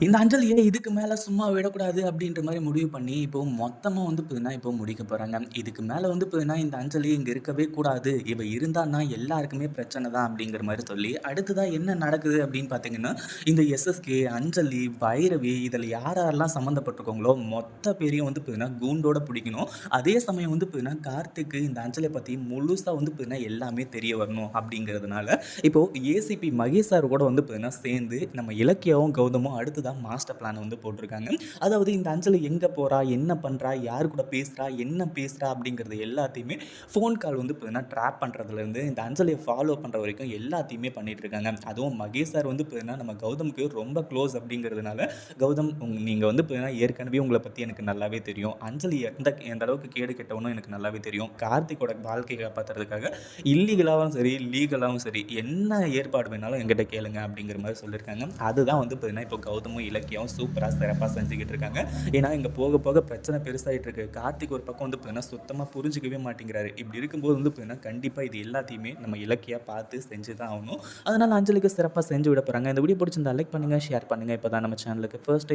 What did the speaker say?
இந்த அஞ்சலிய இதுக்கு மேலே சும்மா விடக்கூடாது அப்படின்ற மாதிரி முடிவு பண்ணி, இப்போ மொத்தமாக வந்து பார்த்தீங்கன்னா, இப்போ முடிக்க போகிறாங்க இதுக்கு மேலே வந்து பார்த்தீங்கன்னா, இந்த அஞ்சலி இங்கே இருக்கவே கூடாது. இவ இருந்தான்னா எல்லாருக்குமே பிரச்சனை தான் அப்படிங்கிற மாதிரி சொல்லி, அடுத்ததா என்ன நடக்குது அப்படின்னு பார்த்தீங்கன்னா, இந்த எஸ்எஸ்கே, அஞ்சலி, e, பைரவி இதில் யார் யாரெல்லாம் சம்மந்தப்பட்டிருக்கோங்களோ மொத்த பேரையும் வந்து பார்த்தீங்கன்னா, கூண்டோட பிடிக்கணும். அதே சமயம் வந்து பார்த்தீங்கன்னா, கார்த்திக்கு இந்த அஞ்சலை பற்றி முழுசாக வந்து பார்த்தீங்கன்னா, எல்லாமே தெரிய வரணும் அப்படிங்கிறதுனால, இப்போது ஏசிபி மகேஷ் சார் கூட வந்து பார்த்தீங்கன்னா, சேர்ந்து நம்ம இலக்கியாவும், கௌதமும் அடுத்து தான் மாஸ்டர் பிளான் வந்து போட்டிருக்காங்க. அதாவது இந்த அஞ்சலி எங்கே போகிறா என்ன பண்ணுறா யார் கூட பேசுகிறா என்ன பேசுகிறா அப்படிங்கிறது எல்லாத்தையுமே ஃபோன் கால் வந்து பார்த்தீங்கன்னா, ட்ராப் பண்ணுறதுலேருந்து இந்த அஞ்சலியை ஃபாலோ பண்ணுற வரைக்கும் எல்லாத்தையுமே பண்ணிட்டு இருக்காங்க. அதுவும் மகேஷ் சார் வந்து பார்த்தீங்கன்னா, நம்ம கௌதமுக்கு ரொம்ப க்ளோஸ் அப்படிங்கிறதுனால, கௌதம் நீங்கள் வந்து பார்த்தீங்கன்னா, ஏற்கனவே உங்களை பற்றி எனக்கு நல்லாவே தெரியும். அஞ்சலி எந்த எந்த அளவுக்கு கேடு கெட்டவனும் எனக்கு நல்லாவே தெரியும். கார்த்திகோட வாழ்க்கையை காப்பாற்றுறதுக்காக இல்லீகலாகவும் சரி, லீகலாகவும் சரி, என்ன ஏற்பாடு வேணாலும் என்கிட்ட கேளுங்க அப்படிங்கிற மாதிரி சொல்லியிருக்காங்க. அதுதான் வந்து பார்த்தீங்கன்னா, இப்போ கௌதம் கௌதமும், இலக்கியாவும் சூப்பராக சிறப்பாக செஞ்சுக்கிட்டு இருக்காங்க. ஏன்னா, இங்கே போக போக பிரச்சனை பெருசாகிட்டு இருக்கு. கார்த்திக் ஒரு பக்கம் வந்து பார்த்தீங்கன்னா, சுத்தமாக புரிஞ்சுக்கவே மாட்டேங்கிறாரு. இப்படி இருக்கும்போது வந்து பார்த்தீங்கன்னா, கண்டிப்பாக இது எல்லாத்தையுமே நம்ம இலக்கியாக பார்த்து செஞ்சு தான் ஆகணும். அதனால் அஞ்சலிக்கு சிறப்பாக செஞ்சு விட போகிறாங்க இந்த வீடியோ பிடிச்சிருந்தா லைக் பண்ணுங்கள் ஷேர் பண்ணுங்க. இப்போ தான் நம்ம சேனலுக்கு ஃபர்ஸ்ட்